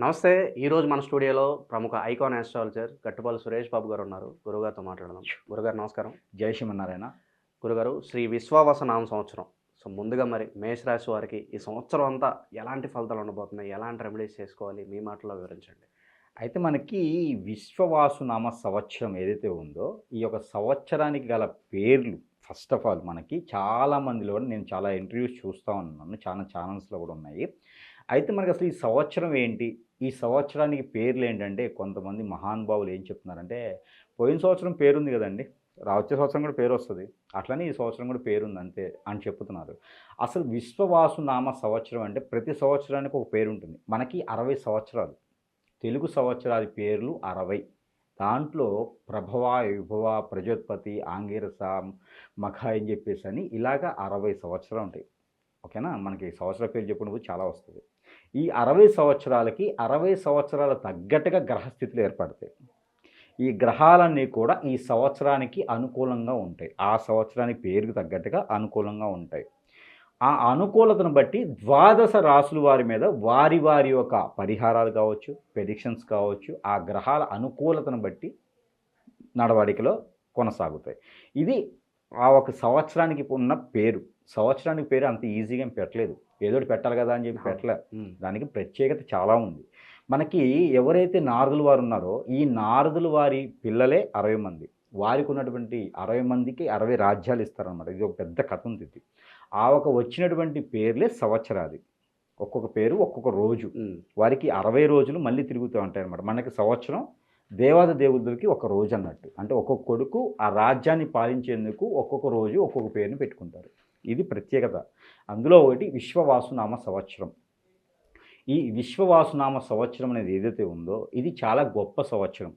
నమస్తే ఈరోజు మన స్టూడియోలో ప్రముఖ ఐకాన్ ఆస్ట్రాలజర్ గట్టుపల్లి సురేష్ బాబు గారు ఉన్నారు. గురుగారితో మాట్లాడదాం. గురుగారు నమస్కారం. జై శ్రీమన్నారాయణ. గురుగారు శ్రీ విశ్వావస నామ సంవత్సరం. సో ముందుగా మరి మేషరాశి వారికి ఈ సంవత్సరం అంతా ఎలాంటి ఫలితాలు ఉండబోతున్నాయి? ఎలాంటి రెమెడీస్ చేసుకోవాలి? మీ మాటలో వివరించండి. అయితే మనకి విశ్వవాసునామ సంవత్సరం ఏదైతే ఉందో ఈ యొక్క సంవత్సరానికి గల పేర్లు ఫస్ట్ ఆఫ్ ఆల్ మనకి చాలా మందిలో కూడా నేను చాలా ఇంటర్వ్యూస్ చూస్తూ ఉన్నాను. చాలా ఛానల్స్లో కూడా ఉన్నాయి. అయితే మనకి అసలు ఈ సంవత్సరం ఏంటి? ఈ సంవత్సరానికి పేర్లు ఏంటంటే కొంతమంది మహానుభావులు ఏం చెప్తున్నారంటే పోయిన సంవత్సరం పేరుంది కదండి. వచ్చే సంవత్సరం కూడా పేరు వస్తుంది అట్లనే ఈ సంవత్సరం కూడా పేరుంది అంతే అని చెప్తున్నారు. అసలు విశ్వవాసు నామ సంవత్సరం అంటే ప్రతి సంవత్సరానికి ఒక పేరు ఉంటుంది మనకి అరవై సంవత్సరాలు. తెలుగు సంవత్సరాల పేర్లు అరవై. దాంట్లో ప్రభవ విభవ ప్రజోత్పత్తి ఆంగిరస మఖ అని చెప్పేసి అని ఇలాగ అరవై సంవత్సరాలు ఉంటాయి. ఓకేనా? మనకి సంవత్సర పేరు చెప్పినప్పుడు చాలా వస్తుంది. ఈ అరవై సంవత్సరాలకి అరవై సంవత్సరాల తగ్గట్టుగా గ్రహస్థితులు ఏర్పడతాయి. ఈ గ్రహాలన్నీ కూడా ఈ సంవత్సరానికి అనుకూలంగా ఉంటాయి. ఆ సంవత్సరానికి పేరుకు తగ్గట్టుగా అనుకూలంగా ఉంటాయి. ఆ అనుకూలతను బట్టి ద్వాదశ రాసుల వారి మీద వారి వారి యొక్క పరిహారాలు కావచ్చు ప్రెడిక్షన్స్ కావచ్చు ఆ గ్రహాల అనుకూలతను బట్టి నడవడికలో కొనసాగుతాయి. ఇది ఆ ఒక సంవత్సరానికి ఉన్న పేరు. సంవత్సరానికి పేరు అంత ఈజీగా పెట్టలేదు. ఏదో ఒకటి పెట్టాలి కదా అని చెప్పి పెట్టలే. దానికి ప్రత్యేకత చాలా ఉంది. మనకి ఎవరైతే నారదులు వారు ఉన్నారో ఈ నారదులు వారి పిల్లలే అరవై మంది. వారికి ఉన్నటువంటి అరవై మందికి అరవై రాజ్యాలు ఇస్తారనమాట ఇది ఒక పెద్ద కథ ఉంది ఇది. ఆ ఒక వచ్చినటువంటి పేర్లే సంవత్సరాది. ఒక్కొక్క పేరు ఒక్కొక్క రోజు. వారికి అరవై రోజులు మళ్ళీ తిరుగుతూ ఉంటాయి అనమాట మనకి సంవత్సరం దేవాద దేవుళ్ళకి ఒక రోజు అన్నట్టు. అంటే ఒక్కొక్క కొడుకు ఆ రాజ్యాన్ని పాలించేందుకు ఒక్కొక్క రోజు ఒక్కొక్క పేరుని పెట్టుకుంటారు. ఇది ప్రత్యేకత. అందులో ఒకటి విశ్వవాసునామ సంవత్సరం. ఈ విశ్వవాసునామ సంవత్సరం అనేది ఏదైతే ఉందో ఇది చాలా గొప్ప సంవత్సరం.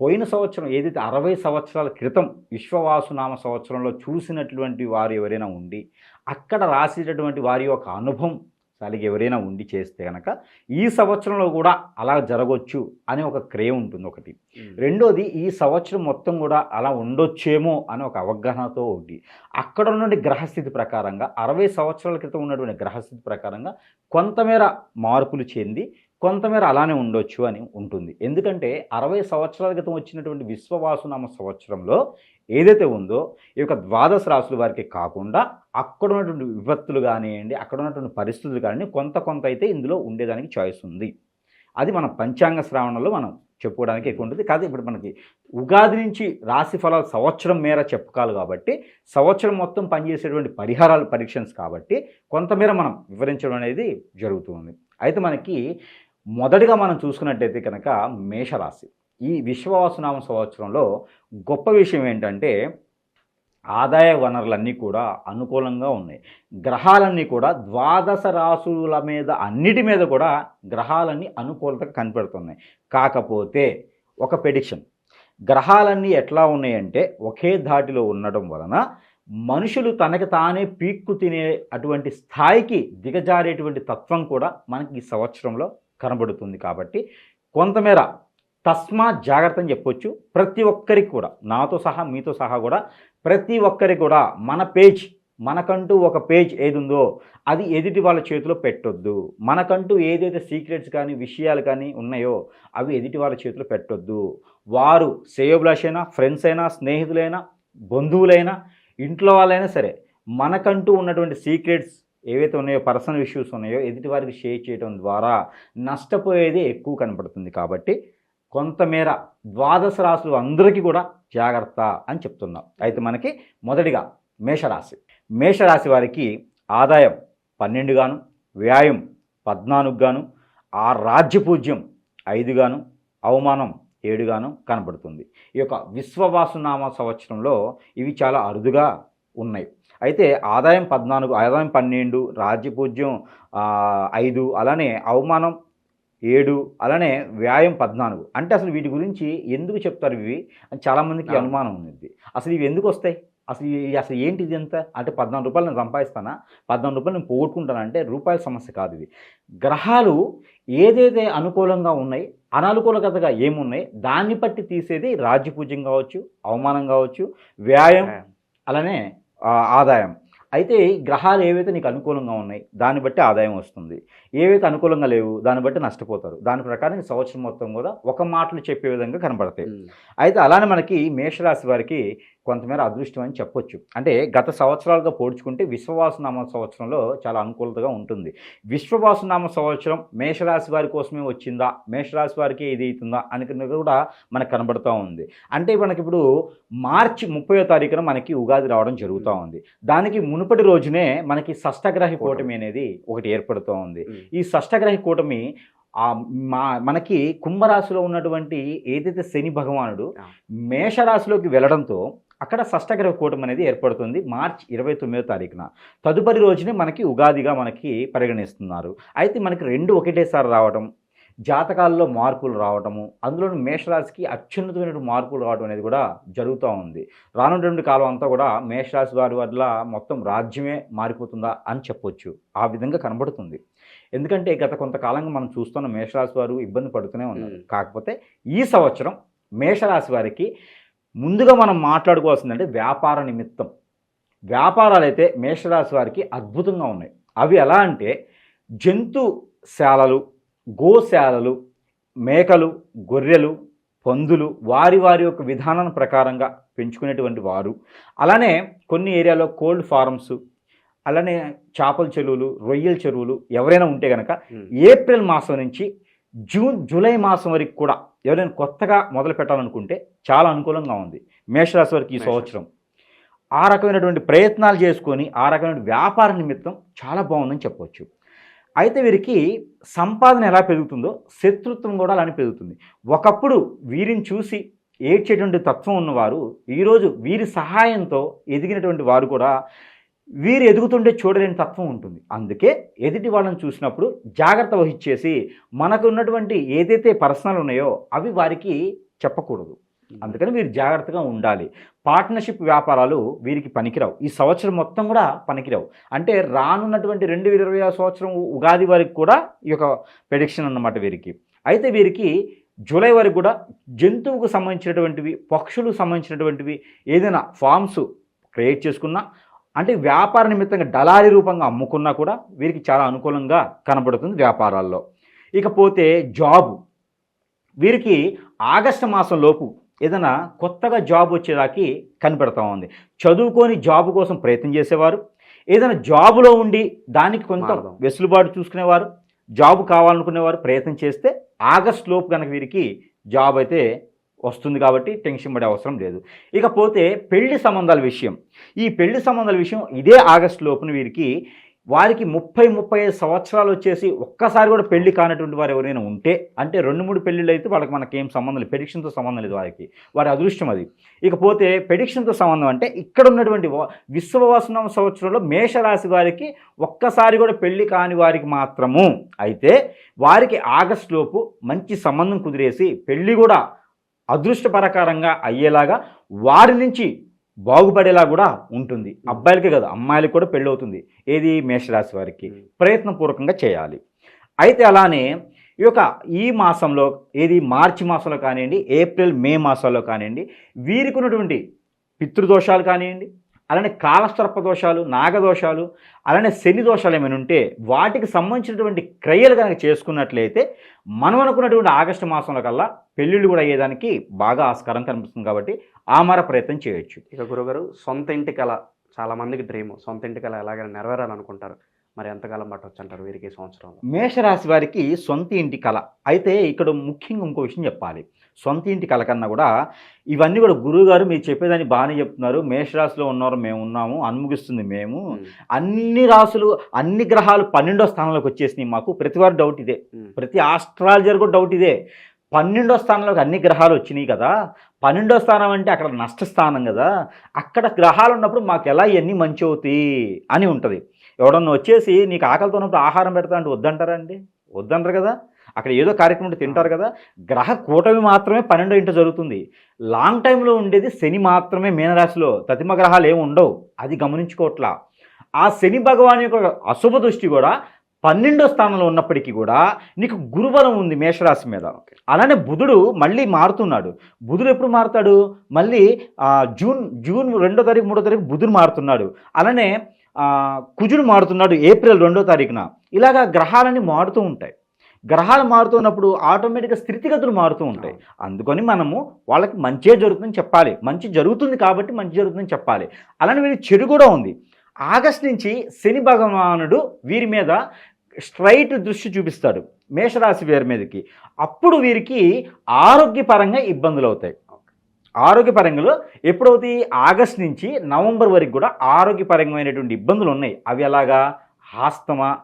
పోయిన సంవత్సరం ఏదైతే అరవై సంవత్సరాల క్రితం విశ్వవాసునామ సంవత్సరంలో చూసినటువంటి వారు ఎవరైనా ఉండి అక్కడ రాసేటటువంటి వారి యొక్క అనుభవం సరిగ్గా ఎవరైనా ఉండి చేస్తే కనుక ఈ సంవత్సరంలో కూడా అలా జరగవచ్చు అనే ఒక క్రే ఉంటుంది ఒకటి. రెండోది ఈ సంవత్సరం మొత్తం కూడా అలా ఉండొచ్చేమో అనే ఒక అవగాహనతో ఒకటి అక్కడ ఉన్నటువంటి గ్రహస్థితి ప్రకారంగా అరవై సంవత్సరాల క్రితం ఉన్నటువంటి గ్రహస్థితి ప్రకారంగా కొంతమేర మార్పులు చెంది కొంతమేర అలానే ఉండొచ్చు అని ఉంటుంది. ఎందుకంటే అరవై సంవత్సరాల క్రితం వచ్చినటువంటి విశ్వవాసునామ సంవత్సరంలో ఏదైతే ఉందో ఈ యొక్క ద్వాదశ రాసుల వారికి కాకుండా అక్కడ ఉన్నటువంటి విపత్తులు కానివ్వండి అక్కడ ఉన్నటువంటి పరిస్థితులు కానీ కొంత కొంత అయితే ఇందులో ఉండేదానికి చాయిస్ ఉంది. అది మన పంచాంగ శ్రావణంలో మనం చెప్పుకోవడానికి ఎక్కువ ఉంటుంది. కాదు ఇప్పుడు మనకి ఉగాది నుంచి రాశి ఫలాలు సంవత్సరం మేర చెప్పుకోవాలి కాబట్టి సంవత్సరం మొత్తం పనిచేసేటువంటి పరిహారాలు పరీక్షన్స్ కాబట్టి కొంతమేర మనం వివరించడం అనేది జరుగుతుంది. అయితే మనకి మొదటిగా మనం చూసుకున్నట్టయితే కనుక మేషరాశి. ఈ విశ్వవాసనామ సంవత్సరంలో గొప్ప విషయం ఏంటంటే ఆదాయ వనరులన్నీ కూడా అనుకూలంగా ఉన్నాయి. గ్రహాలన్నీ కూడా ద్వాదశ రాసుల మీద అన్నిటి మీద కూడా గ్రహాలన్నీ అనుకూలత కనపడుతున్నాయి. కాకపోతే ఒక ప్రెడిక్షన్ గ్రహాలన్నీ ఎట్లా ఉన్నాయంటే ఒకే ధాటిలో ఉండడం వలన మనుషులు తనకి తానే పీక్కు తినే అటువంటి స్థాయికి దిగజారేటువంటి తత్వం కూడా మనకి ఈ సంవత్సరంలో కనబడుతుంది కాబట్టి కొంతమేర తస్మా జాగ్రత్త అని చెప్పొచ్చు. ప్రతి ఒక్కరికి కూడా నాతో సహా మీతో సహా కూడా ప్రతి ఒక్కరికి కూడా మన పేజ్ మనకంటూ ఒక పేజ్ ఏది ఉందో అది ఎదుటి వాళ్ళ చేతిలో పెట్టొద్దు. మనకంటూ ఏదైతే సీక్రెట్స్ కానీ విషయాలు కానీ ఉన్నాయో అవి ఎదుటి వాళ్ళ చేతిలో పెట్టొద్దు. వారు శ్రేయోభిలాషైనా ఫ్రెండ్స్ అయినా స్నేహితులైనా బంధువులైనా ఇంట్లో వాళ్ళైనా సరే మనకంటూ ఉన్నటువంటి సీక్రెట్స్ ఏవైతే ఉన్నాయో పర్సనల్ ఇష్యూస్ ఉన్నాయో ఎదుటి వారికి షేర్ చేయడం ద్వారా నష్టపోయేది ఎక్కువ కనపడుతుంది కాబట్టి కొంతమేర ద్వాదశ రాశులు అందరికీ కూడా జాగ్రత్త అని చెప్తున్నాం. అయితే మనకి మొదటిగా మేషరాశి. మేషరాశి వారికి ఆదాయం పన్నెండు గాను వ్యాయం పద్నాలుగు గాను ఆ రాజ్యపూజ్యం ఐదు గాను అవమానం ఏడుగాను కనబడుతుంది. ఈ యొక్క విశ్వవాసునామ సంవత్సరంలో ఇవి చాలా అరుదుగా ఉన్నాయి. అయితే ఆదాయం పద్నాలుగు ఆదాయం పన్నెండు రాజ్యపూజ్యం ఐదు అలానే అవమానం ఏడు అలానే వ్యాయం పద్నాలుగు. అంటే అసలు వీటి గురించి ఎందుకు చెప్తారు ఇవి? అని చాలామందికి. అనుమానం ఉంది. అసలు ఇవి ఎందుకు వస్తాయి? అసలు ఇవి అసలు ఏంటి ఇది ఎంత అంటే పద్నాలుగు రూపాయలు నేను సంపాదిస్తానా? పద్నాలుగు రూపాయలు నేను పోగొట్టుకుంటాను? అంటే రూపాయల సమస్య కాదు ఇది. గ్రహాలు ఏదైతే అనుకూలంగా ఉన్నాయి అననుకూలతగా ఏమున్నాయి దాన్ని బట్టి తీసేది రాజ్యపూజ్యం కావచ్చు అవమానం కావచ్చు వ్యాయం అలానే ఆదాయం. అయితే గ్రహాలు ఏవైతే నీకు అనుకూలంగా ఉన్నాయి దాన్ని బట్టి ఆదాయం వస్తుంది. ఏవైతే అనుకూలంగా లేవు దాన్ని బట్టి నష్టపోతారు. దాని ప్రకారం సంవత్సరం మొత్తం కూడా ఒక మాటలు చెప్పే విధంగా కనబడతాయి. అయితే అలానే మనకి మేషరాశి వారికి కొంతమేర అదృష్టం అని చెప్పొచ్చు. అంటే గత సంవత్సరాలతో పోల్చుకుంటే విశ్వవాసనామ సంవత్సరంలో చాలా అనుకూలతగా ఉంటుంది. విశ్వవాసనామ సంవత్సరం మేషరాశి వారి కోసమే వచ్చిందా? మేషరాశి వారికి ఇది అవుతుందా? అని కూడా మనకు కనబడుతూ ఉంది. అంటే మనకి ఇప్పుడు మార్చి ముప్పయో తారీఖున మనకి ఉగాది రావడం జరుగుతూ ఉంది. దానికి మునుపటి రోజునే మనకి షష్టగ్రహి కూటమి. అనేది ఒకటి ఏర్పడుతూ ఉంది. ఈ షష్టగ్రహ కూటమి మా మనకి కుంభరాశిలో ఉన్నటువంటి ఏదైతే శని భగవానుడు. మేషరాశిలోకి వెళ్ళడంతో అక్కడ షష్టగ్రహ కూటమి అనేది ఏర్పడుతుంది మార్చ్ ఇరవై తొమ్మిదో తారీఖున. తదుపరి రోజునే మనకి ఉగాదిగా మనకి పరిగణిస్తున్నారు. అయితే మనకి రెండు ఒకటేసారి రావడం జాతకాల్లో మార్పులు రావటము అందులో మేషరాశికి అత్యున్నతమైన మార్పులు రావడం అనేది కూడా జరుగుతూ ఉంది. రానున్నటువంటి కాలం అంతా కూడా మేషరాశి వారి వల్ల మొత్తం రాజ్యమే మారిపోతుందా అని చెప్పొచ్చు. ఆ విధంగా కనబడుతుంది. ఎందుకంటే గత కొంతకాలంగా మనం చూస్తున్న మేషరాశి వారు ఇబ్బంది పడుతూనే ఉన్నారు. కాకపోతే ఈ సంవత్సరం మేషరాశి వారికి ముందుగా మనం మాట్లాడుకోవాల్సిందంటే వ్యాపార నిమిత్తం. వ్యాపారాలు అయితే మేషరాశి వారికి అద్భుతంగా ఉన్నాయి. అవి ఎలా అంటే జంతుశాలలు గోశాలలు మేకలు గొర్రెలు పందులు వారి వారి యొక్క విధానం ప్రకారంగా పెంచుకునేటువంటి వారు. అలానే కొన్ని ఏరియాలో కోల్డ్ ఫార్మ్స్ అలానే చేపల చెరువులు రొయ్యల చెరువులు ఎవరైనా ఉంటే కనుక. ఏప్రిల్ మాసం నుంచి జూన్ జూలై మాసం వరకు కూడా ఎవరైనా కొత్తగా మొదలు పెట్టాలనుకుంటే చాలా అనుకూలంగా ఉంది మేషరాశి వారికి ఈ. సంవత్సరం ఆ రకమైనటువంటి ప్రయత్నాలు చేసుకొని ఆ రకమైన వ్యాపార నిమిత్తం చాలా బాగుందని చెప్పవచ్చు అయితే వీరికి సంపాదన ఎలా పెరుగుతుందో శత్రుత్వం కూడా అలానే పెరుగుతుంది ఒకప్పుడు వీరిని చూసి ఏడ్చేటువంటి తత్వం ఉన్నవారు ఈరోజు వీరి సహాయంతో ఎదిగినటువంటి వారు కూడా వీరు ఎదుగుతుంటే చూడలేని తత్వం ఉంటుంది. అందుకే ఎదుటి వాళ్ళని చూసినప్పుడు జాగ్రత్త వహించేసి మనకు ఉన్నటువంటి ఏదైతే పర్సనల్ ఉన్నాయో అవి వారికి చెప్పకూడదు. అందుకని వీరు జాగ్రత్తగా ఉండాలి. పార్ట్నర్షిప్ వ్యాపారాలు వీరికి పనికిరావు. ఈ సంవత్సరం మొత్తం కూడా పనికిరావు. అంటే రానున్నటువంటి రెండు వేల ఇరవై ఆరు సంవత్సరం ఉగాది వరకు కూడా ఈ యొక్క ప్రెడిక్షన్ అన్నమాట వీరికి. అయితే వీరికి జూలై వరకు కూడా జంతువుకు సంబంధించినటువంటివి పక్షులకు సంబంధించినటువంటివి ఏదైనా ఫామ్స్ క్రియేట్ చేసుకున్నా అంటే వ్యాపార నిమిత్తంగా దళారీ రూపంగా అమ్ముకున్నా కూడా వీరికి చాలా అనుకూలంగా కనబడుతుంది వ్యాపారాల్లో. ఇకపోతే జాబ్. వీరికి ఆగస్టు మాసం లోపు ఏదైనా కొత్తగా జాబ్ వచ్చేదాకి కనిపెడతా ఉంది. చదువుకొని జాబ్ కోసం ప్రయత్నం చేసేవారు. ఏదైనా జాబులో ఉండి దానికి కొంత. వెసులుబాటు చూసుకునేవారు. జాబ్ కావాలనుకునేవారు ప్రయత్నం చేస్తే ఆగస్ట్ లోపు కనుక వీరికి జాబ్ అయితే వస్తుంది కాబట్టి టెన్షన్ పడే అవసరం లేదు. ఇకపోతే పెళ్ళి సంబంధాల విషయం. ఈ పెళ్ళి సంబంధాల విషయం ఇదే ఆగస్ట్ లోపున వీరికి వారికి ముప్పై ముప్పై ఐదు సంవత్సరాలు వచ్చేసి ఒక్కసారి కూడా పెళ్ళి కానటువంటి వారు ఎవరైనా ఉంటే అంటే రెండు మూడు పెళ్ళిళ్ళు అయితే వాళ్ళకి మనకి ఏం సంబంధం లేదు. పెడిక్షన్తో సంబంధం లేదు వారికి. వారి అదృష్టం అది. ఇకపోతే పెడిక్షన్తో సంబంధం అంటే ఇక్కడ ఉన్నటువంటి వా- విశ్వవాసనం సంవత్సరంలో మేషరాశి వారికి ఒక్కసారి కూడా పెళ్ళి కాని వారికి మాత్రము. అయితే వారికి ఆగస్ట్ లోపు మంచి సంబంధం కుదిరేసి పెళ్ళి కూడా అదృష్టపరకారంగా అయ్యేలాగా వారి నుంచి బాగుపడేలా కూడా ఉంటుంది. అబ్బాయిలకే కదా అమ్మాయిలకు కూడా పెళ్ళి అవుతుంది ఏది? మేషరాశి వారికి. ప్రయత్నపూర్వకంగా చేయాలి. అయితే అలానే ఈ యొక్క ఈ మాసంలో ఏది? మార్చి మాసంలో కానివ్వండి ఏప్రిల్ మే మాసాల్లో కానివ్వండి వీరికి ఉన్నటువంటి పితృదోషాలు కానివ్వండి అలానే కాలసర్ప దోషాలు నాగదోషాలు అలానే శని దోషాలు ఏమైనా ఉంటే వాటికి సంబంధించినటువంటి క్రియలు కనుక చేసుకున్నట్లయితే మనం అనుకున్నటువంటి ఆగస్టు మాసంలో కల్లా పెళ్ళిళ్ళు కూడా అయ్యేదానికి బాగా ఆస్కారం కనిపిస్తుంది కాబట్టి ఆమర ప్రయత్నం చేయొచ్చు. ఇక గురుగారు సొంత ఇంటి కళ చాలా మందికి డ్రీమ్. సొంత ఇంటి కళ ఎలాగైనా నెరవేరాలనుకుంటారు. మరి ఎంతకాలం పట్టవచ్చు అంటారు వీరికి ఈ సంవత్సరంలో? మేషరాశి వారికి సొంత ఇంటి కళ. అయితే ఇక్కడ ముఖ్యంగా ఇంకో విషయం చెప్పాలి. సొంత ఇంటి కళ కన్నా కూడా ఇవన్నీ కూడా గురువు గారు మీరు చెప్పేదాన్ని బాగానే చెప్తున్నారు. మేషరాశిలో ఉన్నవారు మేము ఉన్నాము అనుముగిస్తుంది మేము. అన్ని రాసులు అన్ని గ్రహాలు పన్నెండో స్థానంలోకి వచ్చేసినాయి మాకు. ప్రతి వారు డౌట్ ఇదే. ప్రతి ఆస్ట్రాలజర్ కూడా డౌట్ ఇదే. పన్నెండో స్థానంలోకి అన్ని గ్రహాలు వచ్చినాయి కదా. పన్నెండో స్థానం అంటే అక్కడ నష్టస్థానం కదా. అక్కడ గ్రహాలు ఉన్నప్పుడు మాకు ఎలా ఇవన్నీ మంచి అవుతాయి అని ఉంటుంది. ఎవడన్నా వచ్చేసి నీకు ఆకలితో ఉన్నప్పుడు ఆహారం పెడతా అంటే వద్దంటారా అండి వద్దంటారు కదా? అక్కడ ఏదో కార్యక్రమం తింటారు కదా? గ్రహ కూటమి మాత్రమే పన్నెండో ఇంట జరుగుతుంది. లాంగ్ టైంలో ఉండేది శని మాత్రమే మీనరాశిలో. తతిమ గ్రహాలు ఏమి ఉండవు. అది గమనించుకోవట్లా. ఆ శని భగవాన్ యొక్క అశుభ దృష్టి కూడా పన్నెండో స్థానంలో ఉన్నప్పటికీ కూడా నీకు గురుబలం ఉంది మేషరాశి మీద. అలానే బుధుడు మళ్ళీ మారుతున్నాడు. బుధుడు ఎప్పుడు మారుతాడు? మళ్ళీ జూన్ జూన్ రెండో తారీఖు మూడో తారీఖు బుధుడు మారుతున్నాడు. అలానే కుజుడు మారుతున్నాడు ఏప్రిల్ రెండో తారీఖున. ఇలాగా గ్రహాలన్నీ మారుతూ ఉంటాయి. గ్రహాలు మారుతున్నప్పుడు ఆటోమేటిక్గా స్థితిగతులు మారుతూ ఉంటాయి. అందుకని మనము వాళ్ళకి మంచే జరుగుతుందని చెప్పాలి. మంచి జరుగుతుంది కాబట్టి మంచి జరుగుతుందని చెప్పాలి. అలానే వీరి చెడు కూడా ఉంది. ఆగస్ట్ నుంచి శని భగవానుడు వీరి మీద స్ట్రైట్ దృష్టి చూపిస్తాడు. మేషరాశి వీరి మీదకి. అప్పుడు వీరికి ఆరోగ్యపరంగా ఇబ్బందులు అవుతాయి. ఆరోగ్యపరంగా ఎప్పుడవుతాయి ఆగస్ట్ నుంచి నవంబర్ వరకు కూడా ఆరోగ్యపరమైనటువంటి ఇబ్బందులు ఉన్నాయి. అవి ఎలాగా? ఆస్తమా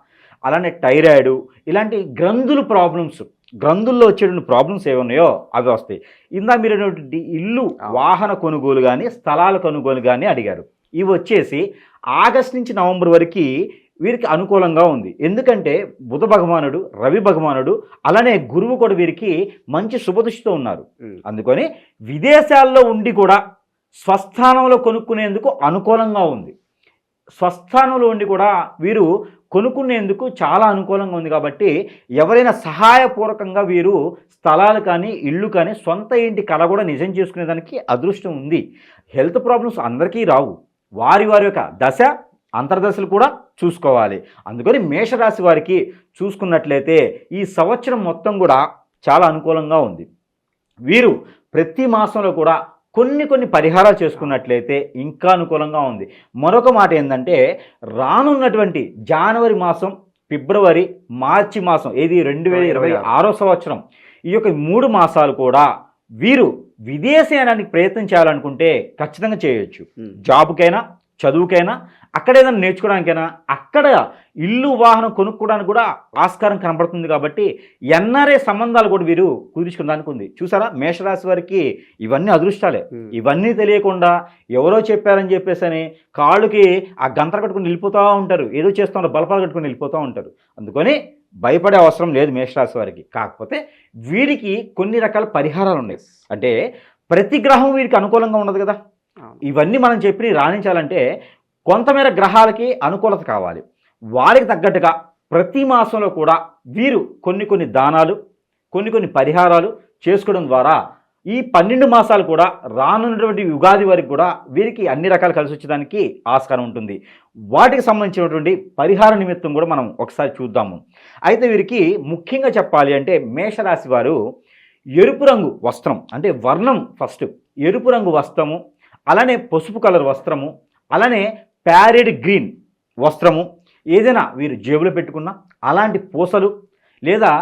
అలానే టైరాయిడ్ ఇలాంటి గ్రంథులు ప్రాబ్లమ్స్ గ్రంథుల్లో వచ్చేటువంటి ప్రాబ్లమ్స్ ఏమున్నాయో అవి వస్తాయి. ఇందా మీరు ఇల్లు వాహన కొనుగోలు కానీ స్థలాల కొనుగోలు కానీ అడిగారు. ఇవి వచ్చేసి ఆగస్ట్ నుంచి నవంబర్ వరకు వీరికి అనుకూలంగా ఉంది. ఎందుకంటే బుధ భగవానుడు రవి భగవానుడు అలానే గురువు కూడా వీరికి మంచి శుభదృష్టితో ఉన్నారు. అందుకని విదేశాల్లో ఉండి కూడా స్వస్థానంలో కొనుక్కునేందుకు అనుకూలంగా ఉంది. స్వస్థానంలో ఉండి కూడా వీరు కొనుక్కునేందుకు చాలా అనుకూలంగా ఉంది కాబట్టి ఎవరైనా సహాయపూర్వకంగా వీరు స్థలాలు కానీ ఇళ్ళు కానీ సొంత ఇంటి కళ కూడా నిజం చేసుకునేదానికి అదృష్టం ఉంది. హెల్త్ ప్రాబ్లమ్స్ అందరికీ రావు. వారి వారి యొక్క దశ అంతర్దశలు కూడా చూసుకోవాలి. అందుకని మేషరాశి వారికి చూసుకున్నట్లయితే ఈ సంవత్సరం మొత్తం కూడా చాలా అనుకూలంగా ఉంది. వీరు ప్రతి మాసంలో కూడా కొన్ని కొన్ని పరిహారాలు చేసుకున్నట్లయితే ఇంకా అనుకూలంగా ఉంది. మరొక మాట ఏంటంటే రానున్నటువంటి జనవరి మాసం ఫిబ్రవరి మార్చి మాసం ఇది రెండు వేల ఇరవై ఆరో. సంవత్సరం ఈ యొక్క మూడు మాసాలు కూడా వీరు విదేశయానానికి ప్రయత్నం చేయాలనుకుంటే ఖచ్చితంగా చేయొచ్చు. జాబుకైనా చదువుకైనా అక్కడ ఏదైనా నేర్చుకోవడానికైనా అక్కడ ఇల్లు వాహనం కొనుక్కోవడానికి కూడా ఆస్కారం కనబడుతుంది కాబట్టి ఎన్ఆర్ఏ సంబంధాలు కూడా వీరు కుదుర్చుకోవడానికి ఉంది. చూసారా? మేషరాశి వారికి ఇవన్నీ అదృష్టాలే. ఇవన్నీ తెలియకుండా ఎవరో చెప్పారని చెప్పేసి అని కాళ్ళకి ఆ గంతలు కట్టుకుని వెళ్ళిపోతూ ఉంటారు. ఏదో చేస్తూ బలపాలు కట్టుకుని వెళ్ళిపోతూ ఉంటారు. అందుకని భయపడే అవసరం లేదు మేషరాశి వారికి. కాకపోతే వీరికి కొన్ని రకాల పరిహారాలు ఉన్నాయి. అంటే ప్రతి గ్రహం వీరికి అనుకూలంగా ఉండదు కదా. ఇవన్నీ మనం చెప్పి రాణించాలంటే కొంతమేర గ్రహాలకి అనుకూలత కావాలి. వారికి తగ్గట్టుగా ప్రతి మాసంలో కూడా వీరు కొన్ని కొన్ని దానాలు కొన్ని కొన్ని పరిహారాలు చేసుకోవడం ద్వారా ఈ పన్నెండు మాసాలు కూడా రానున్నటువంటి ఉగాది వరకు కూడా వీరికి అన్ని రకాలు కలిసి వచ్చేదానికి ఆస్కారం ఉంటుంది. వాటికి సంబంధించినటువంటి పరిహార నిమిత్తం కూడా మనం ఒకసారి చూద్దాము. అయితే వీరికి ముఖ్యంగా చెప్పాలి అంటే మేషరాశి వారు ఎరుపు రంగు వస్త్రం అంటే వర్ణం ఫస్ట్ ఎరుపు రంగు వస్త్రము అలానే పసుపు కలర్ వస్త్రము అలానే ప్యారెడ్ గ్రీన్ వస్త్రము ఏదైనా వీరు జేబులో పెట్టుకున్న అలాంటి పూసలు లేదా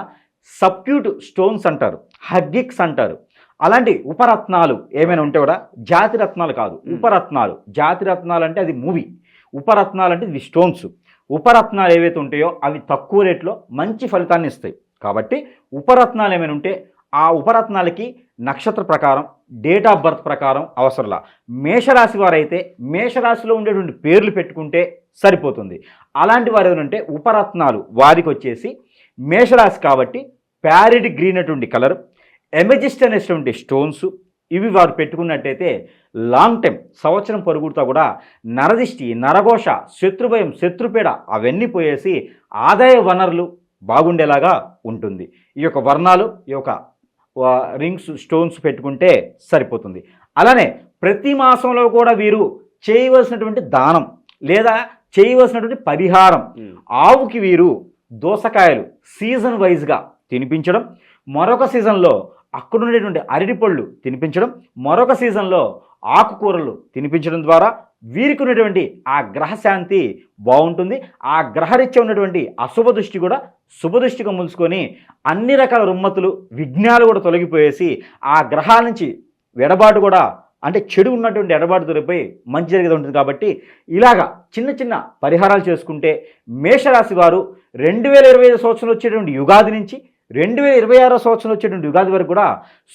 సబ్క్యూట్ స్టోన్స్ అంటారు హగ్గిక్స్ అంటారు. అలాంటి ఉపరత్నాలు ఏమైనా ఉంటే కూడా జాతి రత్నాలు కాదు. ఉపరత్నాలు. జాతి రత్నాలు అంటే అది మూవీ. ఉపరత్నాలు అంటే ఇవి స్టోన్స్. ఉపరత్నాలు ఏవైతే ఉంటాయో అవి తక్కువ రేట్లో మంచి ఫలితాన్ని ఇస్తాయి. కాబట్టి ఉపరత్నాలు ఏమైనా ఉంటే ఆ ఉపరత్నాలకి నక్షత్ర ప్రకారం డేట్ ఆఫ్ బర్త్ ప్రకారం అవసరంలా. మేషరాశి వారైతే మేషరాశిలో ఉండేటువంటి పేర్లు పెట్టుకుంటే సరిపోతుంది. అలాంటి వారు ఏమంటే ఉపరత్నాలు. వారికి వచ్చేసి మేషరాశి కాబట్టి ప్యారిడ్ గ్రీన్ అటువంటి కలర్ ఎమెజిస్ట్ అనేటువంటి స్టోన్స్ ఇవి వారు పెట్టుకున్నట్టయితే లాంగ్ టైం సంవత్సరం పొరుగుడుతా కూడా నరదిష్టి నరఘోష శత్రుభయం శత్రుపీడ అవన్నీ పోయేసి ఆదాయ వనరులు బాగుండేలాగా ఉంటుంది. ఈ యొక్క వర్ణాలు ఈ యొక్క రింగ్స్ స్టోన్స్ పెట్టుకుంటే సరిపోతుంది అలానే ప్రతి మాసంలో కూడా వీరు చేయవలసినటువంటి దానం లేదా చేయవలసినటువంటి పరిహారం. ఆవుకి వీరు దోసకాయలు సీజన్ వైజ్గా తినిపించడం మరొక సీజన్లో అక్కడ ఉండేటువంటి అరటిపళ్ళు తినిపించడం మరొక సీజన్లో ఆకుకూరలు తినిపించడం ద్వారా వీరికి ఉన్నటువంటి ఆ గ్రహశాంతి బాగుంటుంది. ఆ గ్రహరీత్య ఉన్నటువంటి అశుభ దృష్టి కూడా శుభదృష్టిగా ములుచుకొని అన్ని రకాల రుమ్మతులు విఘ్నాలు కూడా తొలగిపోయేసి ఆ గ్రహాల నుంచి ఎడబాటు కూడా అంటే చెడు ఉన్నటువంటి ఎడబాటు దొరికిపోయి మంచి జరిగేది ఉంటుంది కాబట్టి ఇలాగా చిన్న చిన్న పరిహారాలు చేసుకుంటే మేషరాశి వారు రెండు వేల ఇరవై ఐదు సంవత్సరం వచ్చేటువంటి యుగాది నుంచి రెండు వేల ఇరవై ఆరో సంవత్సరం వచ్చేటువంటి యుగాది వరకు కూడా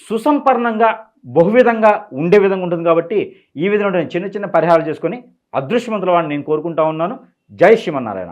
సుసంపన్నంగా బహువిధంగా ఉండే విధంగా ఉంటుంది కాబట్టి ఈ విధంగా చిన్న చిన్న పరిహారాలు చేసుకొని అదృష్టవంతుల వాడిని నేను కోరుకుంటా ఉన్నాను. జై శ్రీమన్నారాయణ.